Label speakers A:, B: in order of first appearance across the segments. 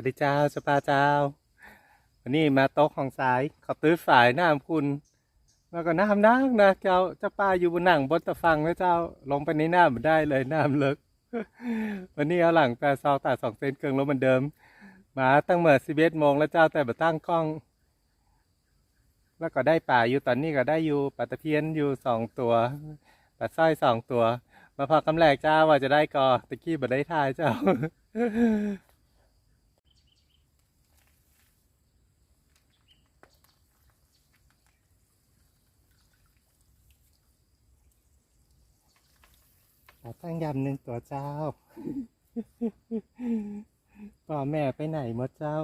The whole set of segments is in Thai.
A: วัสดีเจ้าสปาเจ้า วันนี้มาโต๊ะของสายขอตื้อฝ่ายน้ำคุณแล้วก็น้ำนักนะเจ้าเจ้าป้าอยู่บนหนังบนตะฟังนะเจ้าลงไปในน้ำไม่ได้เลยน้ำลึก วันนี้เอาหลังแปดซองตัดสองเซนเกิงลงเหมือนเดิม มาตั้งเมื่อสิบเอ็ดโมงแล้วเจ้าแต่มาตั้งกล้อง แล้วก็ได้ป่าอยู่ตอนนี้ก็ได้อยู่ปลาตะเพียนอยู่สองตัวปลาสร้อยสองตัว มาพอกำแรกเจ้าว่าจะได้กอตะกี้บ่ได้ทายเจ้า ตั้งยำหนึ่งตัวเจ้าพ่อแม่ไปไหนหมดเจ้า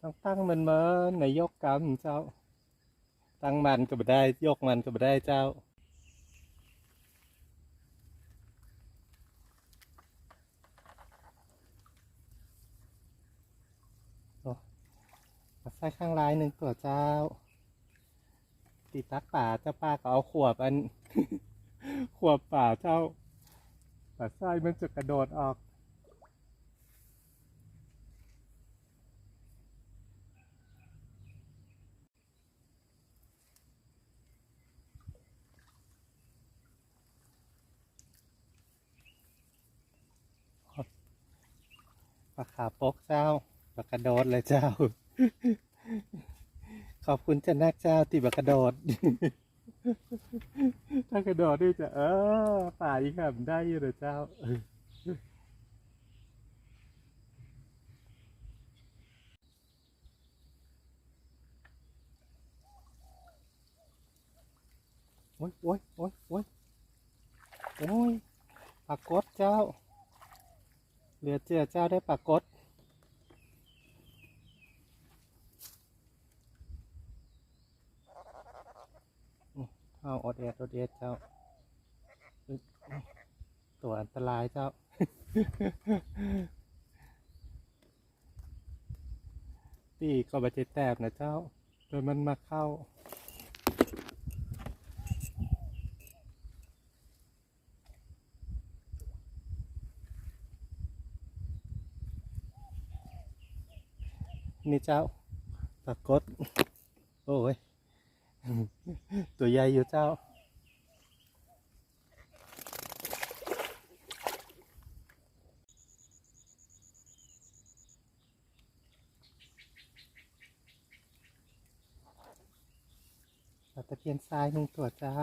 A: ต้องตั้งมันเมินในยกกำเจ้า ตั้งมันก็ไม่ได้ ยกมันก็ไม่ได้เจ้าโอ้มาใส่ข้างลายหนึ่งตัวเจ้า ติดตักป่าเจ้าป้าก็เอาขวบอัน ขวบป่าเจ้าป่าไส้มันจะกระโดดออกปลาขาปกเจ้าปลากระโดดเลยเจ้า ขอบคุณเจ้านักเจ้าที่ปลากระโดด ถ้ากระโดดนี่จะเออป่าอีกครับได้อยู่เลยเจ้าโอ้ยโอ้ยโอ้ยโอ้ยโอ้ยปากกดเจ้า เหลือเจือเจ้าได้ปากฏอืมเอาอด เอ็ดอดเจ้า ตัวอันตรายเจ้า ตีก็บาดเจ็บแตบนะเจ้าโดยมันมาเข้านี่เจ้าปรากฏโอ้ย ตัวใหญ่อยู่เจ้า ตะเพียนทรายหนึ่งตัวเจ้า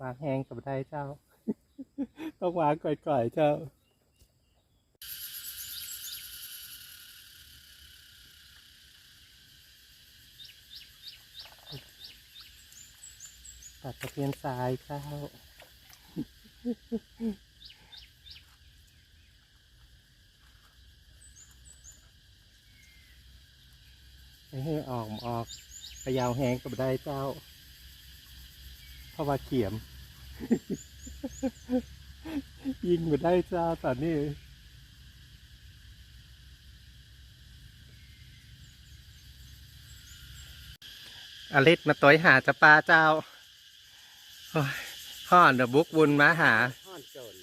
A: วางแหงกับได้เจ้า ต้องวางก่อยๆเจ้า ตัดตะเพียนทรายเจ้าไปให้ออกออกไปยาวแหงกับได้เจ้า เพราะว่าเขียม ยิงมาได้เจ้าตอนนี้อลิศมาต้อยหาจะปลาเจ้า โอ้ยพ่อเดอะบุกบุญมาหา
B: ห่อนจน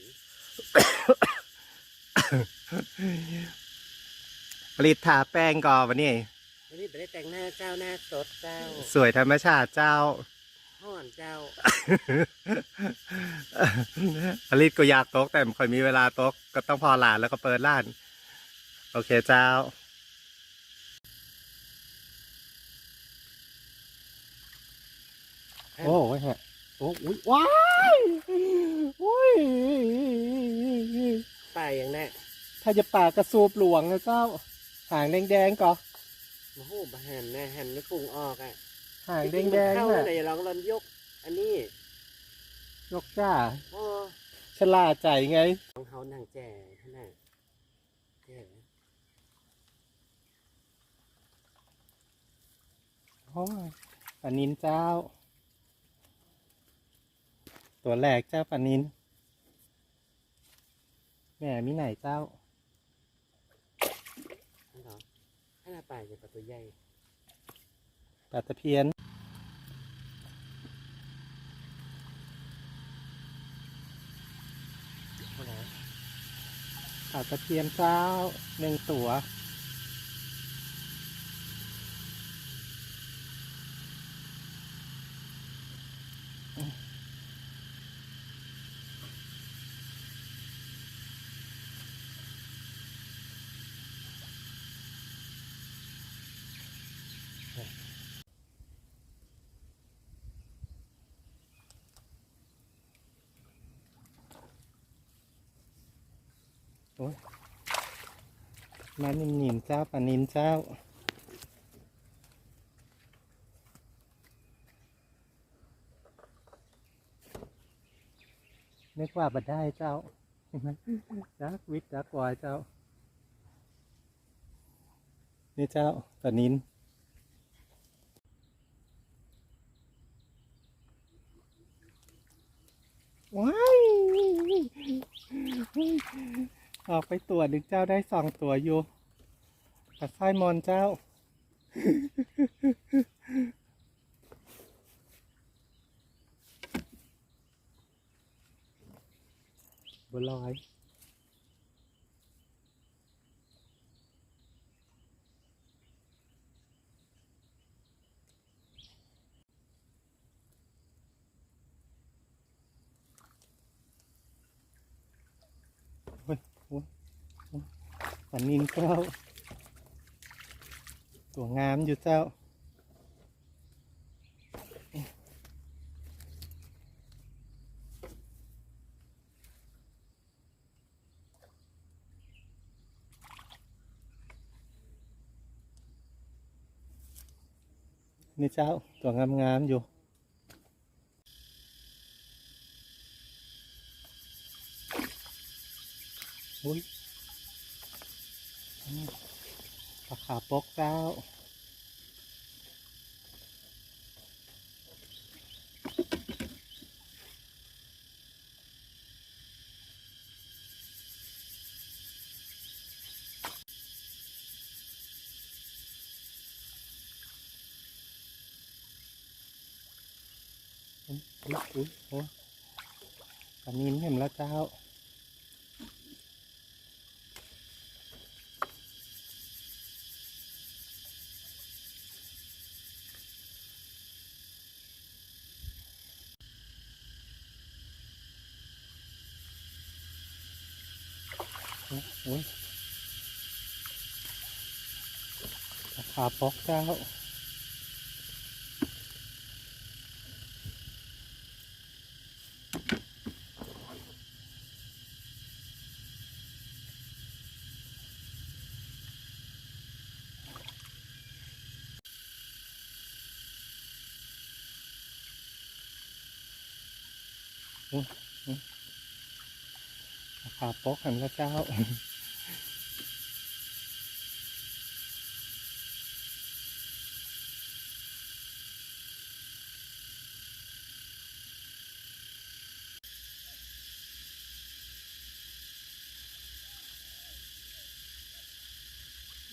A: ผลิตทาแป้งก่อนวันนี้
B: วันนี้ไปได้แต่งหน้าเจ้าหน้าสดเจ้า
A: สวยธรรมชาติเจ้า
B: ห่อนเจ้า
A: ผลิตก็อยากตกแต่ไม่ค่อยมีเวลาตกก็ต้องพอหลานแล้วก็เปิดร้าน โอเคเจ้าโอ้ยฮะ โอ้ยว้ายโอ้ย
B: ไปอย่างนั้น
A: ถ้าจะป่ากระสูบหลวงนะเจ้า หางแดงๆก่อ
B: โอ้โหบหันนะหันไม่ปรุงออกอะ
A: หางแด
B: จริๆ
A: ง
B: มันเข้า
A: ๆน่ะ
B: เลยลองลอนยก อันนี้
A: ยกจ้า
B: โอ้
A: ฉลาดใจไง
B: ของเขานางแจ่ขนาดแจ่
A: โอ้ยปลานินเจ้า ตัวแรกเจ้าปลานินแม่มีไหนเจ้า
B: นั่นเหรอถ้าหน้าป่าจะปลาตัวใหญ่
A: ปลาตะเพียน
B: เท่าไหร่
A: ปลาตะเพียนเจ้าหนึ่งตัว มานิ่มๆเจ้าปลานินเจ้า นึกว่าบัดได้เจ้าจักวิทย์จักวายเจ้า นี่เจ้าปลานินว้าย ออกไปตัวหนึ่งเจ้าได้สองตัวอยู่ปลาไส้มอนเจ้า บัวลอย โอ้ยโอ้ยโอ้ยปลา นินเจ้า ตัวงามอยู่เจ้า นี่เจ้า ตัวงามๆอยู่อุ้ย ปลาขาปกเจ้าอุ้ยอุ้ยอุ้ยโอ้ยปลานินเห็นแล้วเจ้า โอุ้ยราปอกเจ้ารา คาปอกหันละเจ้า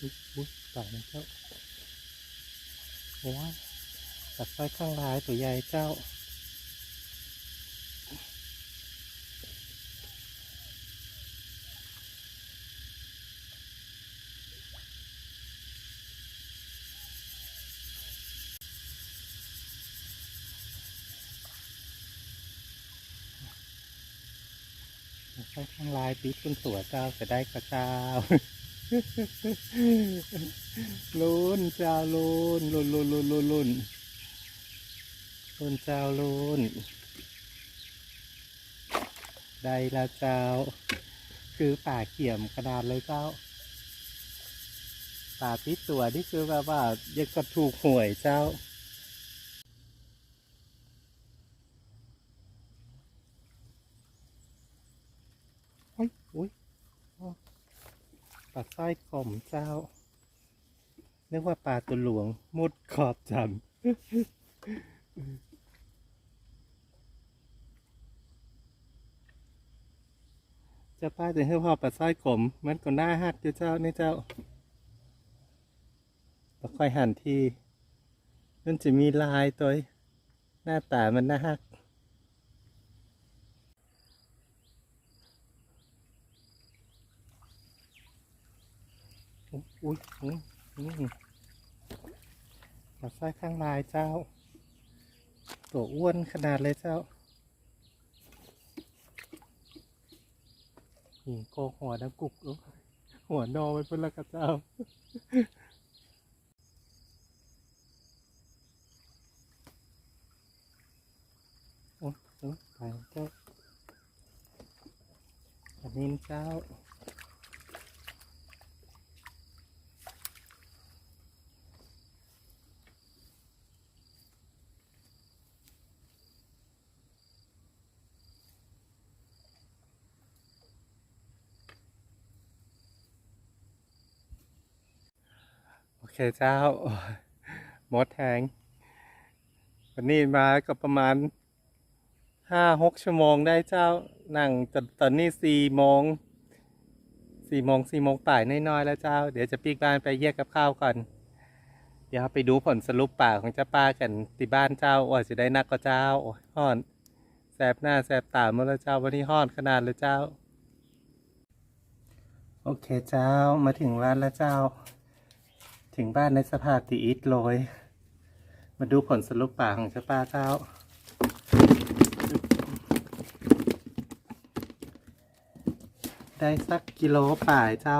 A: อุ๊ยอุ๊ยต่อนะเจ้าโอ้ยตัดไฟข้างลายตัวใหญ่เจ้า ใช้ข้างลายปีคุณตัวเจ้าจะได้กระเจ้าลุนเจ้าลุนลุนลุนลุนลุนลุนลุนเจ้าลุนได้ละเจ้า คือป่าเขี่ยมกระดาษเลยเจ้า ป่าพิษตัวนี่คือแบบว่ายังกระถูกหวยเจ้า อุ้ยอุ้ยอ้อ ปลาสร้อยกลมเจ้านึกว่าปลาตัวหลวงมุดขอบจันทร์จ้าป้าจะให้พ่อปลาสร้อยขมมันก็น้าหักเจ้านี่เจ้าแล้วค่อยหันทีมันจะมีลายตัวหน้าตามันน่าหัก อุ๊ยอุ๊ยอุ๊ยอุ๊ยปลาสร้ข้างลายเจ้า ตัวอ้วนขนาดเลยเจ้าหิงโกหัวน้ำกุกหัวนอไปเพื่อนละกับเจ้าโอ้ยโอ้ยไปเจ้าอันนี้เจ้า เคเจ้า หมดแหงวันนี้มาก็ประมาณห้าหกชั่วโมงได้เจ้า นั่งจนตอนนี้สี่โมงสี่โมงสี่โมงป่ายน้อยๆ แล้วเจ้า เดี๋ยวจะปีกบ้านไปแยกกับข้าวก่อน เดี๋ยวไปดูผลสรุปป่าของเจ้าป้ากันที่บ้านเจ้าว่าจะได้นักก็เจ้าโอ้ยฮ้อนแสบหน้าแสบตาหมาแล้วเจ้าวันนี้ฮ้อนขนาดเลยเจ้า โอเคเจ้ามาถึงร้านแล้วเจ้า ถึงบ้านในสภาพตีอิดโรย มาดูผลสรุปป่าของเจ้าป้าเจ้า ได้สักกิโลป่ายเจ้า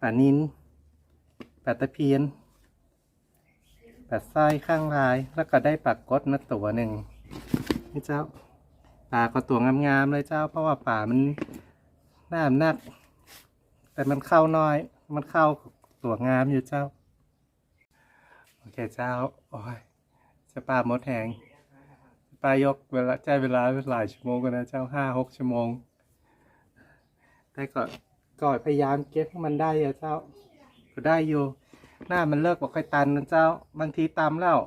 A: ป่านินป่าตะเพียนป่าสร้อยข้างลาย แล้วก็ได้ปลากดมาตัวหนึ่งนี่เจ้าป่าก็ตัวงามๆเลยเจ้า เพราะว่าป่ามันหน้าหนัก แต่มันเข้าน้อย มันเข้า ตัวงามอยู่เจ้า โอเคเจ้า โอ้ยจะปลาหมดแหงปลายกเวลาใจเวลาหลายชั่วโมงกันนะเจ้าห้าหกชั่วโมง แต่ก็ก็พยายามเก็บให้มันได้อะเจ้า ก็ได้อยู่ หน้ามันเลิกบอกค่อยตันนะเจ้า บางทีตามแล้ว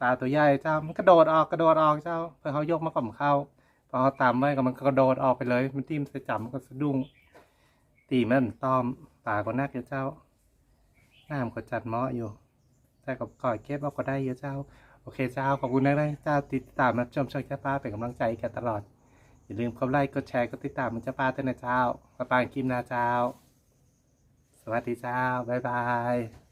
A: ปลาตัวใหญ่เจ้า มันกระโดดออกกระโดดออกเจ้าเพื่อเขายกมาก่อมเข้าพอเขาตามไว้ก็มันกระโดดออกไปเลย มันทิ่มใส่จับมันก็สะดุ้งตีมันต้อมป่าก็นักอยู่เจ้า น้ำก็จัดเหมาะอยู่ แต่กับก่อยเก็บเอาก็ได้เยอะเจ้า โอเคเจ้า ขอบคุณนะเจ้าติดตามรับชมช่องเจ้าป้าเป็นกำลังใจกันตลอด อย่าลืมกดไลค์กดแชร์กดติดตามมันเจ้าป้าด้วยนะเจ้าป้าปางกิมนาเจ้า สวัสดีเจ้า บ๊ายบาย